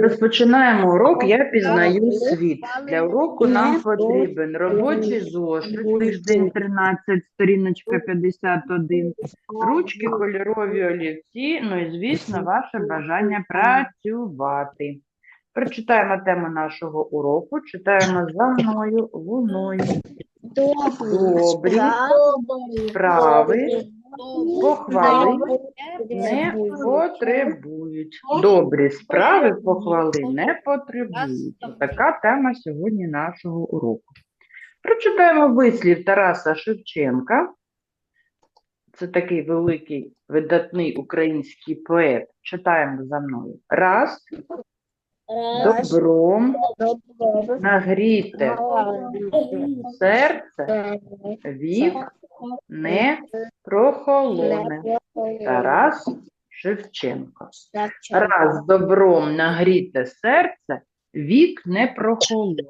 Розпочинаємо урок «Я пізнаю світ». Для уроку нам потрібен робочий зошит, тиждень 13, сторіночка 51, ручки, кольорові олівці, ну і, звісно, ваше бажання працювати. Прочитаємо тему нашого уроку, читаємо за мною луною. Добрі. Справи похвали не потребують. Добрі справи похвали не потребують. Така тема сьогодні нашого уроку. Прочитаємо вислів Тараса Шевченка. Це такий великий видатний український поет. Читаємо за мною. Раз, добром нагріте серце, вік не прохолоне. Тарас Шевченко. Раз добром нагріте серце, вік не прохолоне.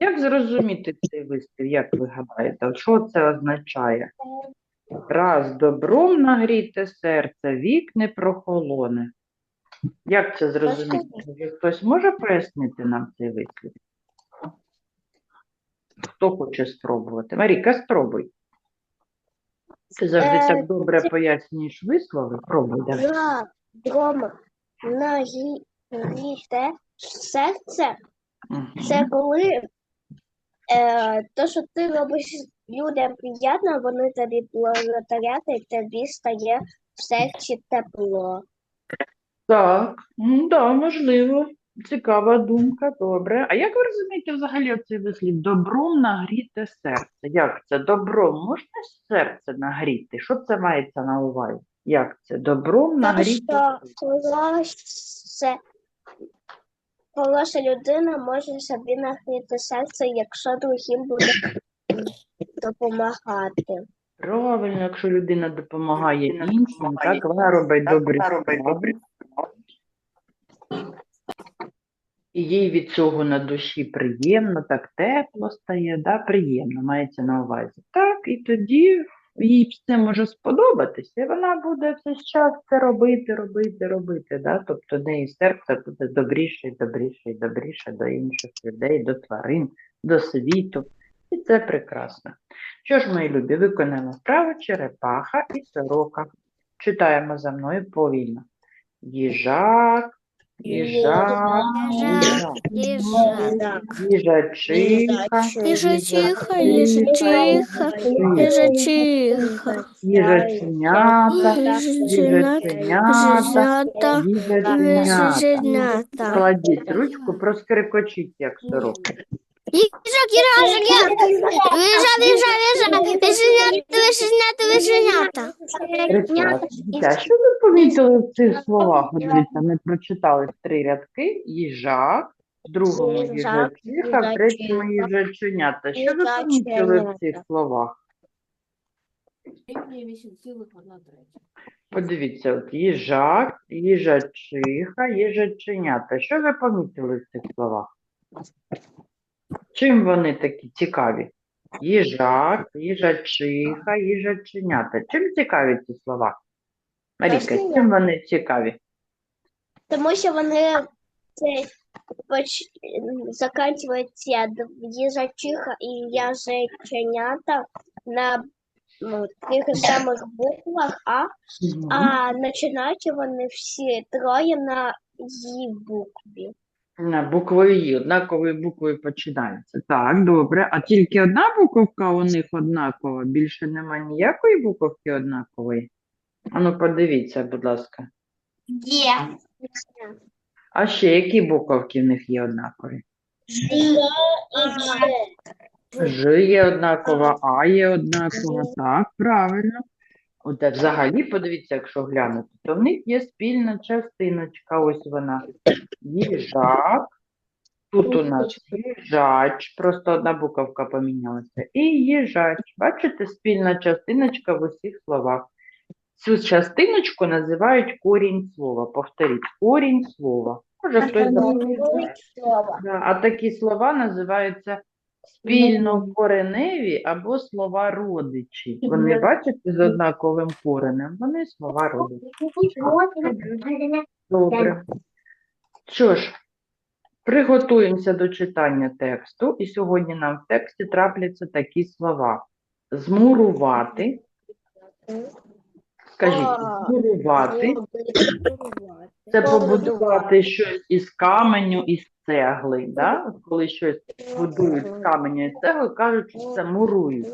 Як зрозуміти цей вислів, як ви гадаєте, що це означає? Раз добром нагріте серце, вік не прохолоне. Як це зрозуміти? Хтось може пояснити нам цей вислів? Хто хоче спробувати? Маріка, спробуй. Ти завжди Е, так добре пояснюєш вислови. Пробуй, давай. За дома нагріте серце. Мгм. Це коли е, то, що ти робиш людям приємно, вони тобі благодарять, і тобі стає в серці тепло. Так, ну, да, можливо. Цікава думка, добре. А як ви розумієте взагалі цей вислів добром нагріте серце? Як це? Добром можна серце нагріти? Що це мається на увазі? Як це? Добром що серце? хороше, хороша людина може собі нагріти серце, якщо другим буде допомагати. Правильно, якщо людина допомагає іншим, так вона робить добрі справи. І їй від цього на душі приємно, так тепло стає, да, приємно, мається на увазі. Так, і тоді їй це може сподобатися, і вона буде весь час це робити, робити, робити. Да? Тобто в неї серце буде добріше, добріше, і добріше до інших людей, до тварин, до світу. І це прекрасно. Що ж, мої любі, виконаємо вправу черепаха і сорока. Читаємо за мною повільно. Їжак, їжак, їжак, Їжак. їжачиха, Їжачиха, їжачиха, їжачиха. їжаченята, їжаченята, Їжаченята. Кладіть ручку, проскрикочіть, як сорока. Їжак, їжак, їжак. Виїжджати, виїжджати. Вишенята, вишенята, вишенята. Прекрасно. Дитя, що ви помітили в цих словах? От Дивіться, ми прочитали три рядки. Їжак, в другому Їжак, їжачиха, в третьому їжаченята. Що ви помітили в цих словах? Подивіться, от їжак, їжачиха, їжаченята. Що ви помітили в цих словах? Чим вони такі цікаві? Їжак, їжачиха, їжаченята. Чим цікаві ці слова? Маріка, Ясно. чим вони цікаві? Тому що вони це поч... заканчуються їжачиха і яжеченята на ну, тих самих буквах, а, Мгм. а починають вони всі троє на «ї» букві. На буквою «І», однаковою буквою починається. Так, добре. А тільки одна буковка у них однакова? Більше нема ніякої буковки однакової? Ану, подивіться, будь ласка. Є. А ще які буковки в них є однакові? Ж є однакова, А є однакова. Так, правильно. От взагалі, подивіться, якщо глянути, то в них є спільна частиночка. Ось вона. Їжак. Тут у нас їжач, просто одна буковка помінялася. І їжач. Бачите, спільна частиночка в усіх словах. Цю частиночку називають корінь слова. Повторіть, корінь слова. Може, хтось. Да, А такі слова називаються спільнокореневі або слова родичі. Вони бачите з однаковим коренем. Вони слова родичі. Добре. Що ж, приготуємося до читання тексту, і сьогодні нам в тексті трапляться такі слова: змурувати. Скажіть, змурувати це побудувати щось із каменю, із цегли. Да? От Коли щось будують з каменя і цегли, кажуть, що це мурують.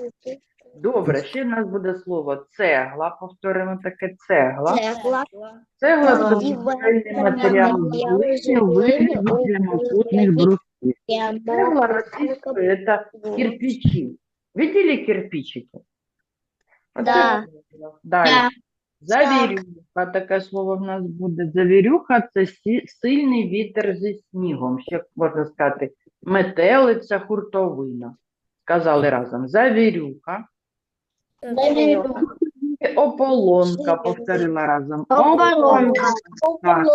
Добре, ще в нас буде слово цегла. Повторимо таке цегла. Цегла. Цегла це будівельний матеріал з глини глини прямокутних брусків. Цегла російською це кирпичі. Видели кирпичики? Да. Далі. Завірюха, таке слово в нас буде. Завірюха це сі- сильний вітер зі снігом. Ще можна сказати, метелиця, хуртовина. Сказали разом. Завірюха. І Ополонка повторила разом. Ополонка.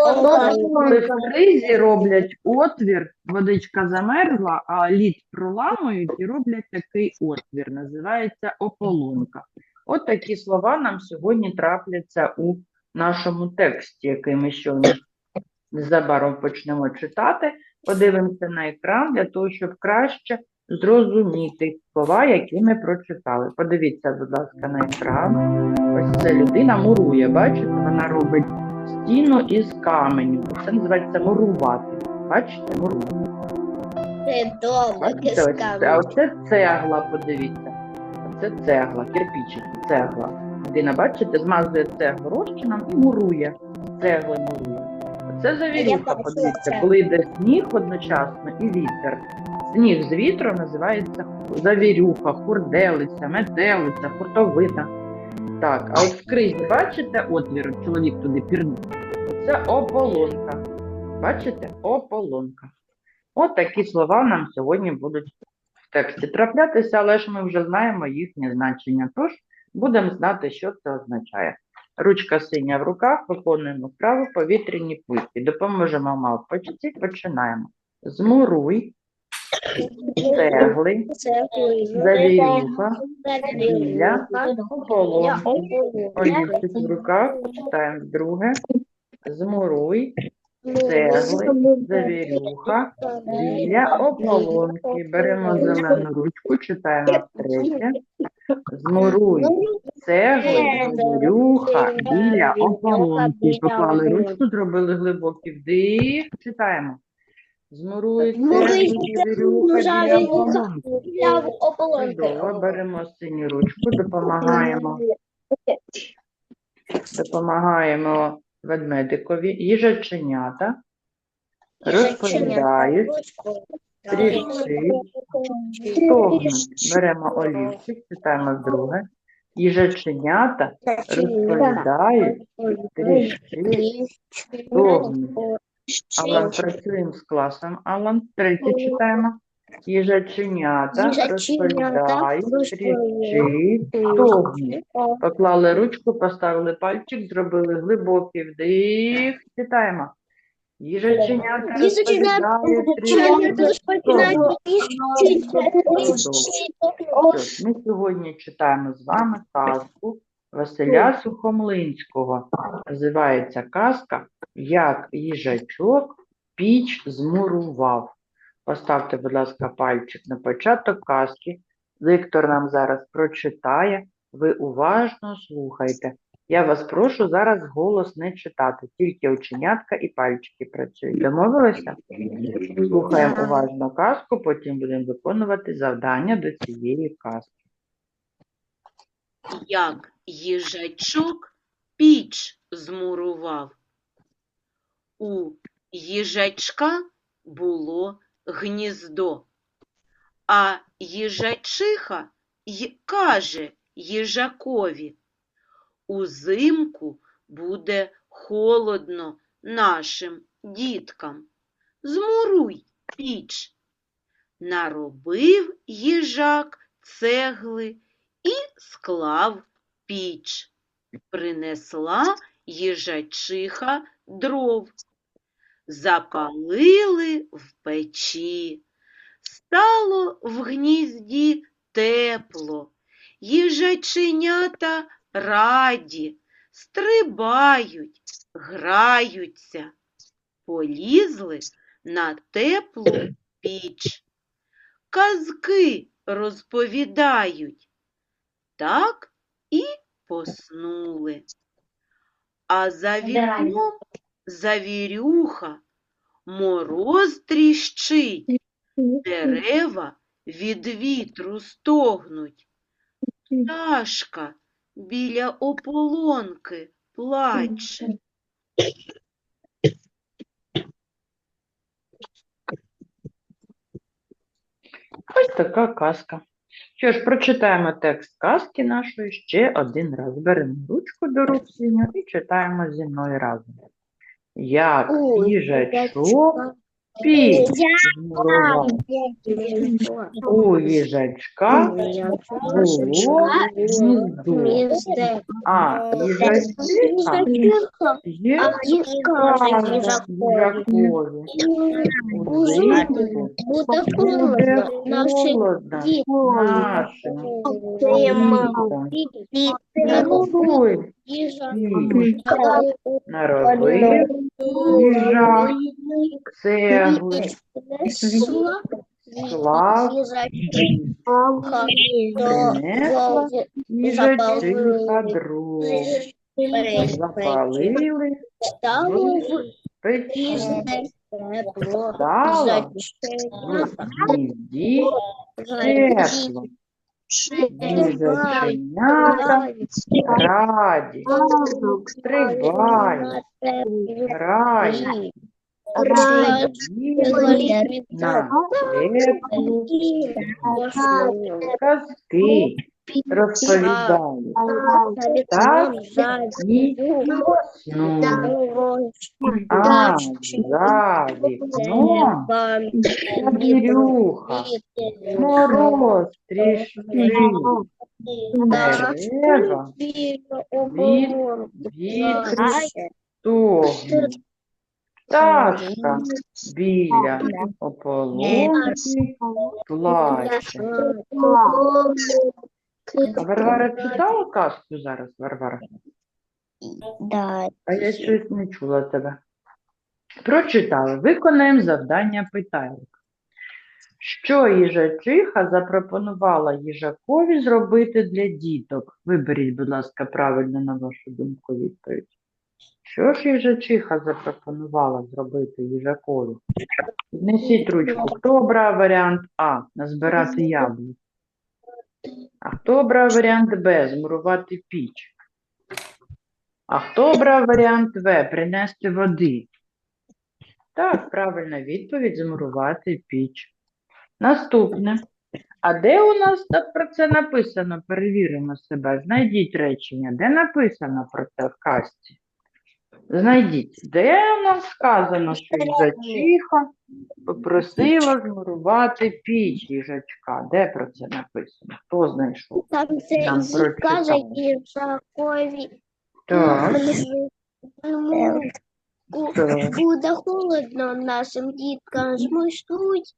Коли в кризі роблять отвір, водичка замерзла, а лід проламують і роблять такий отвір. Називається ополонка. От такі слова нам сьогодні трапляться у нашому тексті, який ми щойно незабаром почнемо читати. Подивимося на екран для того, щоб краще зрозуміти слова, які ми прочитали. Подивіться, будь ласка, на екран. Ось ця людина мурує, бачите, вона робить стіну із каменю. Це називається мурувати. Бачите, мурує. Це Бачите, ось це, а оце цегла, подивіться. Це цегла, кирпичики, цегла. Людина, бачите, змазує цеглу розчином і мурує. З Цегли мурує. Оце завірюха, подивіться, коли йде сніг одночасно і вітер. Сніг з вітром називається завірюха, хурделиця, метелиця, хуртовина. Так, а от в кризі, бачите, отвір, чоловік туди пірнув. Це ополонка. Бачите? Ополонка. От такі слова нам сьогодні будуть тексті траплятися, але ж ми вже знаємо їхнє значення. Тож будемо знати, що це означає. Ручка синя в руках, виконуємо вправу повітряні пульки. Допоможемо мавпочці, починаємо. Змуруй, цегли, завірюха, біля, ополонки. Олівчик в руках, читаємо друге. Змуруй, цегли, завірюха, біля ополонки. Беремо зелену ручку, читаємо третє. Змуруй, цегли, завірюха, біля ополонки. Поклали ручку, зробили глибокий вдих. Читаємо. Змуруй, цегли, завірюха, біля ополонки. Чудово, беремо синю ручку, допомагаємо, допомагаємо ведмедикові, їжаченята, розповідають, трішки, стогнуть. Беремо олівчик, читаємо вдруге. Їжаченята розповідають, трішки, стогнуть. Алан, працюємо з класом. Алан, третє читаємо. Їжаченята розповідають. Поклали ручку, поставили пальчик, зробили глибокий вдих. Читаємо. Їжаченята розповідають, Ми сьогодні читаємо з вами казку Василя Сухомлинського. Називається казка Як їжачок піч змурував. Поставте, будь ласка, пальчик на початок казки. Диктор нам зараз прочитає. Ви уважно слухайте. Я вас прошу зараз голос не читати, тільки оченятка і пальчики працюють. Домовилися? Слухаємо уважно казку, потім будемо виконувати завдання до цієї казки. як їжачок піч змурував. У їжачка було гніздо, а їжачиха й каже їжакові, узимку буде холодно нашим діткам. Змуруй піч. Наробив їжак цегли і склав піч. Принесла їжачиха дров. Запалили в печі. Стало в гнізді тепло. Їжаченята раді, стрибають, граються. полізли на теплу піч. Казки розповідають. Так і поснули. А за вікном завірюха, мороз тріщить, дерева від вітру стогнуть. Пташка біля ополонки плаче. Ось така казка. Що ж, прочитаємо текст казки нашої ще один раз. Беремо ручку до рук і читаємо зі мною разом. Як їжачок змурував. У їжачка було гніздо. А їжачка є їжакові. Узимку Буде холодно нашим холодно дітям. Ой, наробив їжак цегли, склав, принесла їжачиха дров, запалили. Печі, стало в гнізді тепло, їжаченята радість, стрибають, грають, їли на теплу казки розповідають. Так і сну. А за вікном завірюха, мороз трішки, дерева від вітру стогнуть. Пташка біля ополонки плаче. А Варвара читала казку зараз, Варвара? Да. А я щось не чула тебе. Прочитали. Виконаємо завдання питайлик. Що їжачиха запропонувала їжакові зробити для діток? Виберіть, будь ласка, правильно на вашу думку відповідь. Що ж їжачиха запропонувала зробити їжакові? Віднесіть ручку. Хто обрав варіант А назбирати яблук? А хто обрав варіант Б змурувати піч? А хто обрав варіант В принести води? Так, правильна відповідь змурувати піч. Наступне. А де у нас про це написано? Перевіримо себе. Знайдіть речення. Де написано про це в казці? Знайдіть, де у нас сказано, що їжачиха попросила змурувати піч їжачка. Де про це написано? Хто знайшов? Там це Нам і каже прочитали. їжакові. Так, Ну, так. Буде холодно нашим діткам змушують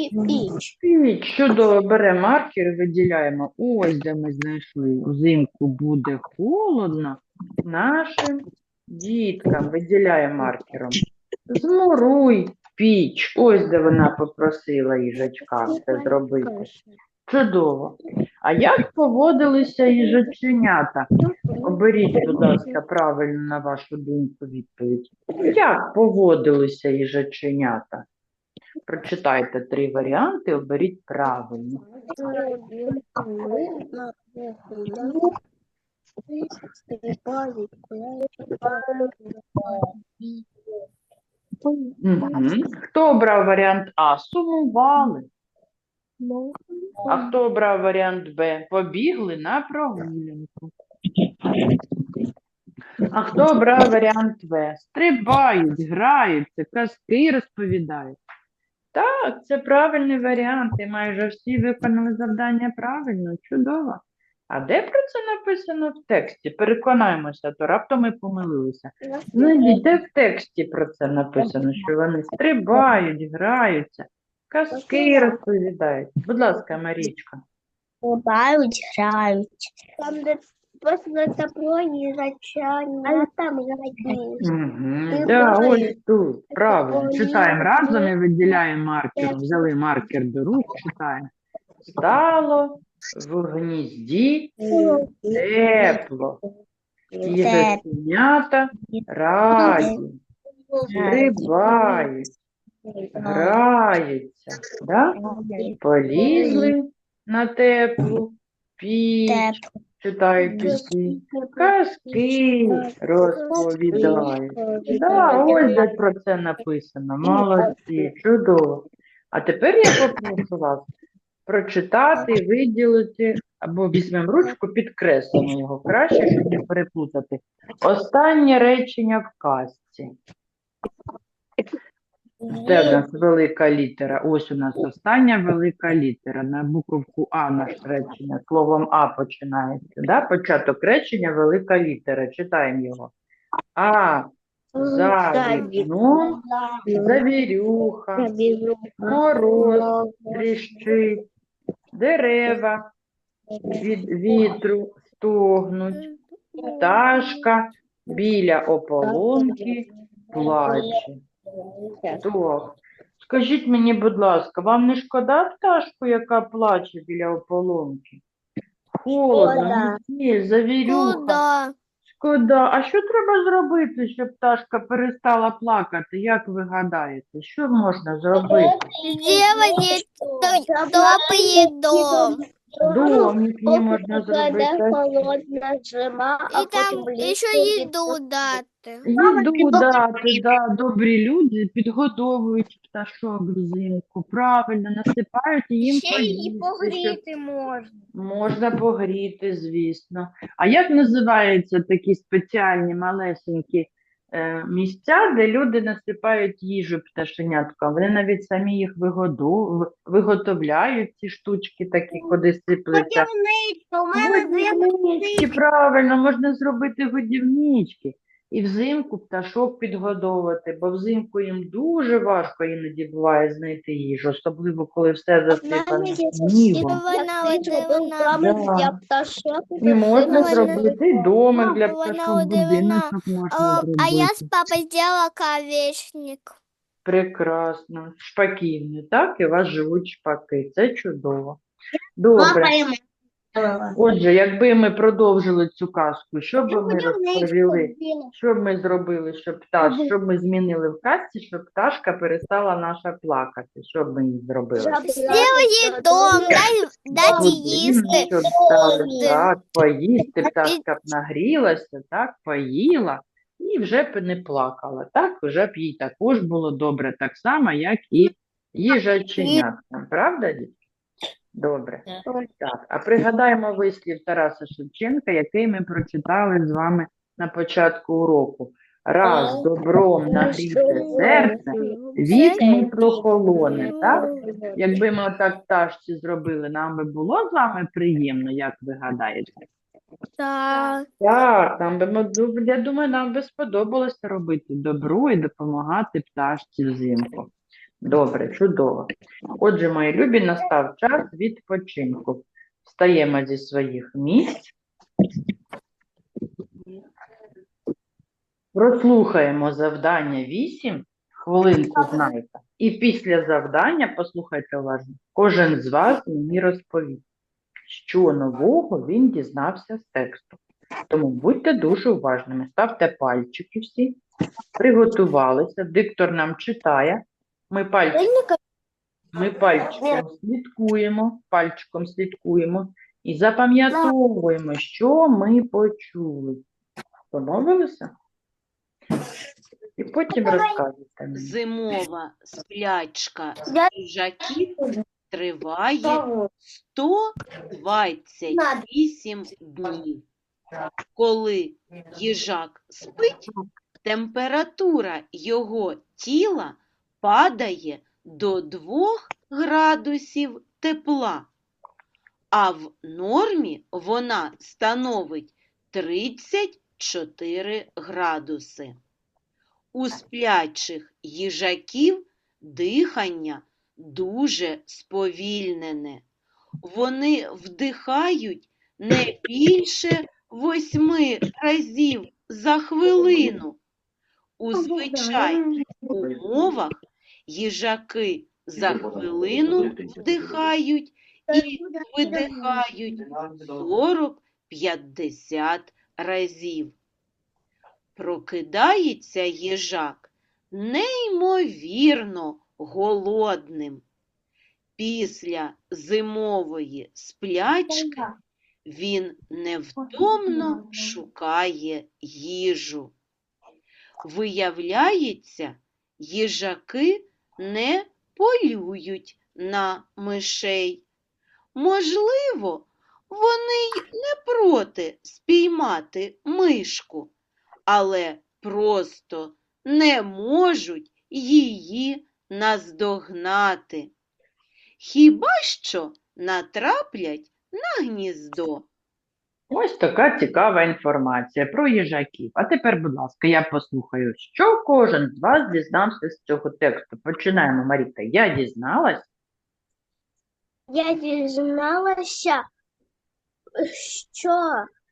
і піч. Піч, чудово, беремо маркер і виділяємо. Ось де ми знайшли. Взимку буде холодно нашим діткам. Виділяємо маркером. Змуруй піч. Ось де вона попросила їжачка це зробити. Чудово. А як поводилися їжаченята? Оберіть, будь ласка, правильно на вашу думку відповідь. Як поводилися їжаченята? Прочитайте три варіанти, оберіть правильно. Хто обрав варіант А? Сумували. А хто обрав варіант Б? Побігли на прогулянку. А хто обрав варіант В? Стрибають, граються, казки розповідають. Так, це правильний варіант, і майже всі виконали завдання правильно, чудово. А де про це написано в тексті? Переконаємося, то раптом ми помилилися. Знайдіть, де в тексті про це написано, що вони стрибають, граються, казки розповідають. Будь ласка, Марічка. Бувають, грають. Там, де После тепло їжачання, там радіють. Угу. Да, ось тут. Правильно. Читаємо разом і виділяємо маркером. Взяли маркер до рук, читаємо. Стало в гнізді тепло. Їжаченята раді, стрибають, граються, да? полізли на теплу піч, читають пісні, казки розповідають. Да, ось де про це написано. Молодці, чудово. А тепер я попрошу вас прочитати, виділити, або візьмемо ручку, підкреслимо його краще, щоб не переплутати. Останнє речення в казці. Де в нас велика літера? Ось у нас остання велика літера. На буковку А наше речення. Словом А починається. Да? Початок речення велика літера. Читаємо його. А за вікном завірюха, мороз тріщить, дерева від вітру стогнуть, пташка біля ополонки плаче. То, скажіть мені, будь ласка, вам не шкода пташку, яка плаче біля ополонки? Холодно, завірюха. Шкода. А що треба зробити, щоб пташка перестала плакати? Як ви гадаєте? Що можна зробити? Сделать теплый дом. Домик її можна зробити. холодна зима, а И там потім еще влітку еду дати. Їду дати, да, добрі люди підгодовують пташок взимку, правильно, насипають і їм Ще її поїсти, щоб погріти можна. Можна погріти, звісно. А як називаються такі спеціальні малесенькі місця, де люди насипають їжу пташеняткам? Вони навіть самі їх вигоду, виготовляють, ці штучки такі, куди сиплеться. Годівнички, правильно, можна зробити годівнички. І взимку пташок підгодовувати, бо взимку їм дуже важко іноді буває знайти їжу, особливо коли все засипано є снігом. І можна зробити домик для пташок, будиночок можна зробити. а я с папой сделала ковечник. Прекрасно. Шпаківні, так? І у вас живуть шпаки. Це чудово. Добре. Отже, якби ми продовжили цю казку, що б ми розповіли? Що б ми зробили, щоб пташ, що б ми змінили в казці, щоб пташка перестала наша плакати? Що б ми їй зробили? Сделай дом, Будинок, їсти. щоб стали, так, поїсти, пташка б нагрілася, так, поїла і вже б не плакала. Так, вже б їй також було добре, так само, як і їжаченяткам. Правда, дітки? Добре. Так, а пригадаємо вислів Тараса Шевченка, який ми прочитали з вами на початку уроку. Раз добром нагріте серце, вік не прохолоне, так? Якби ми отак пташці зробили, нам би було з вами приємно, як ви гадаєте? Так. Так, нам би, я думаю, нам би сподобалося робити добро і допомагати пташці взимку. Добре, чудово. Отже, мої любі, настав час відпочинку. Встаємо зі своїх місць. Прослухаємо завдання 8, хвилинку знаєте. І після завдання, послухайте уважно, кожен з вас мені розповість, що нового він дізнався з тексту. Тому будьте дуже уважними, ставте пальчики всі, приготувалися, диктор нам читає, ми пальчиком, ми пальчиком слідкуємо, пальчиком слідкуємо і запам'ятовуємо, що ми почули. Домовилися? І потім розкажете мені. Зимова сплячка їжаків триває 128 днів. Коли їжак спить, температура його тіла падає до 2 градусів тепла, а в нормі вона становить 34 градуси. У сплячих їжаків дихання дуже сповільнене. Вони вдихають не більше восьми разів за хвилину. У звичайних умовах їжаки за хвилину вдихають і видихають 40-50 разів. Прокидається їжак неймовірно голодним. Після зимової сплячки він невтомно шукає їжу. Виявляється, їжаки не полюють на мишей. Можливо, вони й не проти спіймати мишку, але просто не можуть її наздогнати. Хіба що натраплять на гніздо. Ось така цікава інформація про їжаків. А тепер, будь ласка, я послухаю, що кожен з вас дізнався з цього тексту. Починаємо, Маріка. Я дізналась. Я дізналася, що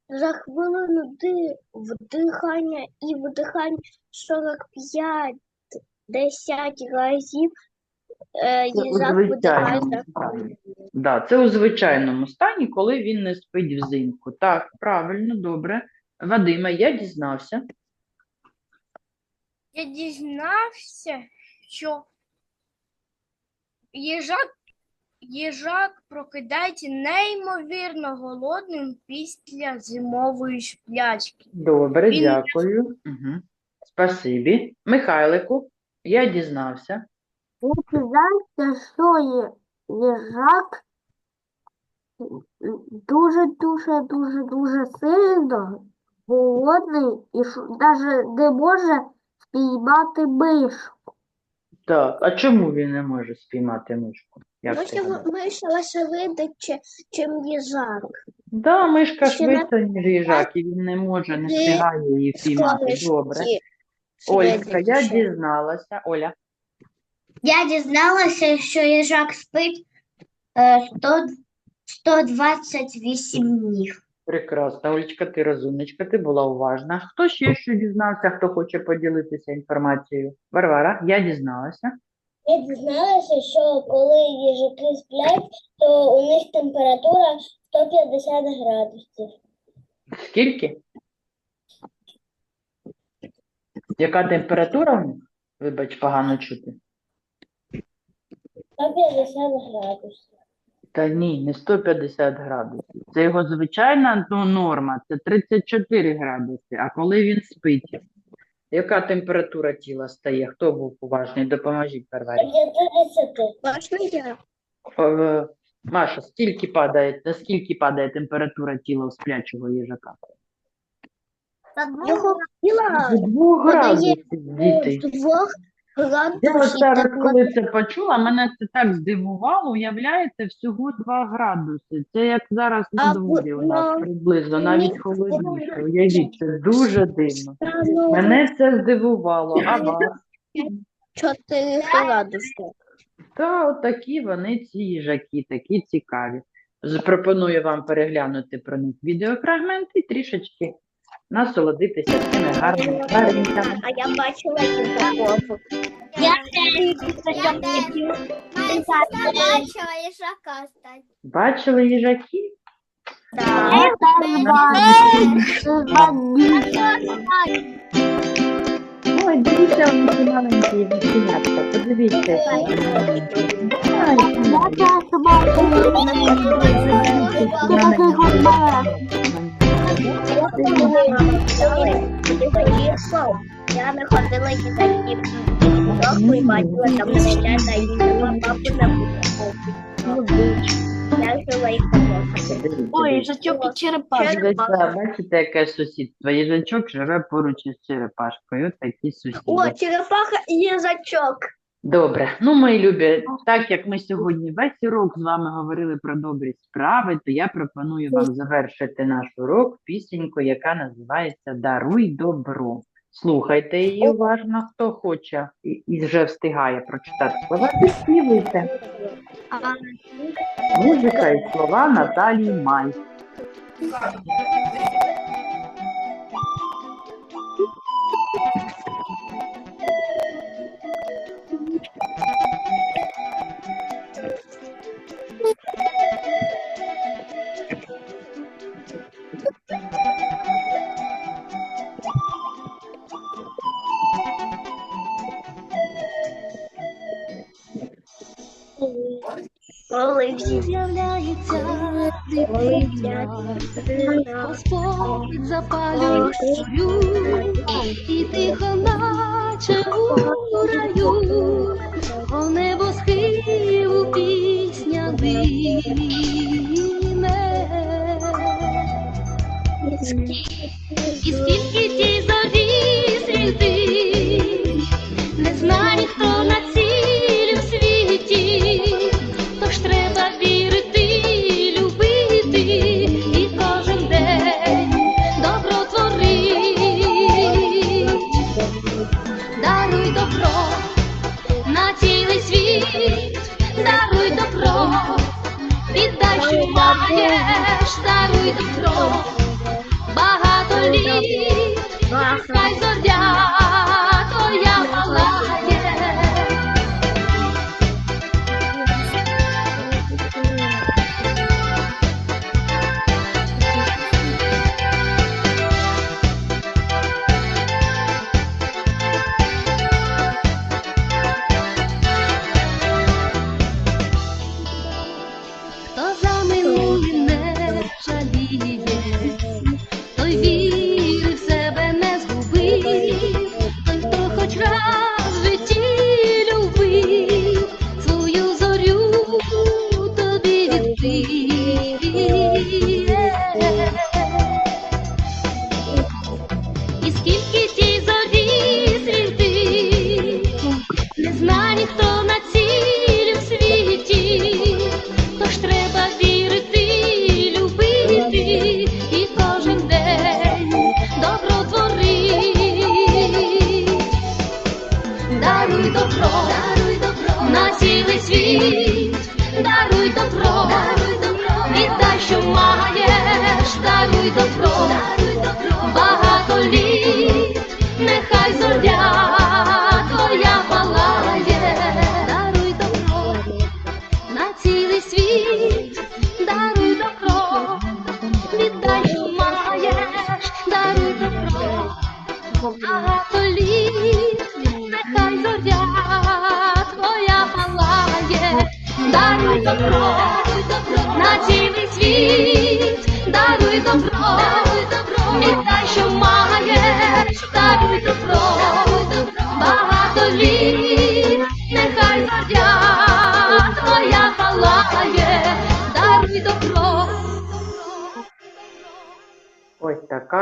за хвилину ди- вдихання і видихання 45 10 разів е, Це у їжак звичайному стані. Да, це у звичайному стані, коли він не спить взимку. Так, правильно, добре. Вадиме, я дізнався. Я дізнався, що їжак, їжак прокидається неймовірно голодним після зимової сплячки. Добре, Він- дякую. Угу. Спасибі. Михайлику, я дізнався. Що є їжак дуже-дуже дуже дуже сильно голодний і навіть не може спіймати мишку. Так, а чому він не може спіймати мишку? Як ти Може, гадаєш? миша швидше, чим, чим їжак. Да, мишка Ще на- швидше, ніж їжак, і він не може, не Ти встигає її впіймати. Добре. Скорості Олька, я швидше. дізналася. Оля, Я дізналася, що їжак спить е, 100, 128 днів. прекрасно. Олечка, ти розумничка, ти була уважна. Хто ще що дізнався, хто хоче поділитися інформацією? Варвара, я дізналася. Я дізналася, що коли їжаки сплять, то у них температура 150 градусів. Скільки? Яка температура в них? Вибач, погано чути. 150 градусів. Та ні, не 150 градусів. Це його звичайна ну, норма, це 34 градуси. А коли він спить, яка температура тіла стає? Хто був уважний? Допоможіть Варварі. 50. Можна я? Е, Маша, скільки падає, наскільки падає температура тіла у сплячого їжака? Його тіла До 2 подає градусів, діти. двох Я от зараз, коли це почула, мене це так здивувало, уявляєте, всього 2 градуси. Це як зараз на дворі у нас приблизно, навіть холодніше. Уявіть, це дуже дивно. Мене це здивувало, а вас? 4 градуси. Та от такі вони ці їжаки, такі цікаві. Запропоную вам переглянути про них відеофрагменти і трішечки насолодитися цими гарними тваринками. А я бачила їжаков. Я бачила їжака. Бачили їжаків? Так. Ой, дивіться, вони маленькі їжаченятка, подивіться. Ай, бачу, ти такий Я і бачила там дівчата і. Я жила їх Ой, їжачок і черепашка. Бачите, яке сусідство. Їжачок живе поруч із черепашкою. Такі сусіди. О, черепаха і їжачок. Добре, ну мої любі, так як ми сьогодні весь урок з вами говорили про добрі справи, то я пропоную вам завершити наш урок пісенькою, яка називається Даруй добро. Слухайте її уважно, хто хоче і, і вже встигає прочитати слова, підспівуйте. Музика і слова Наталії Май. Cristina.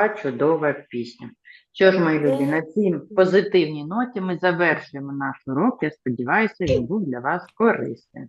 Чудова пісня. Що ж, мої любі, на цій позитивній ноті ми завершуємо наш урок. Я сподіваюся, він був для вас корисним.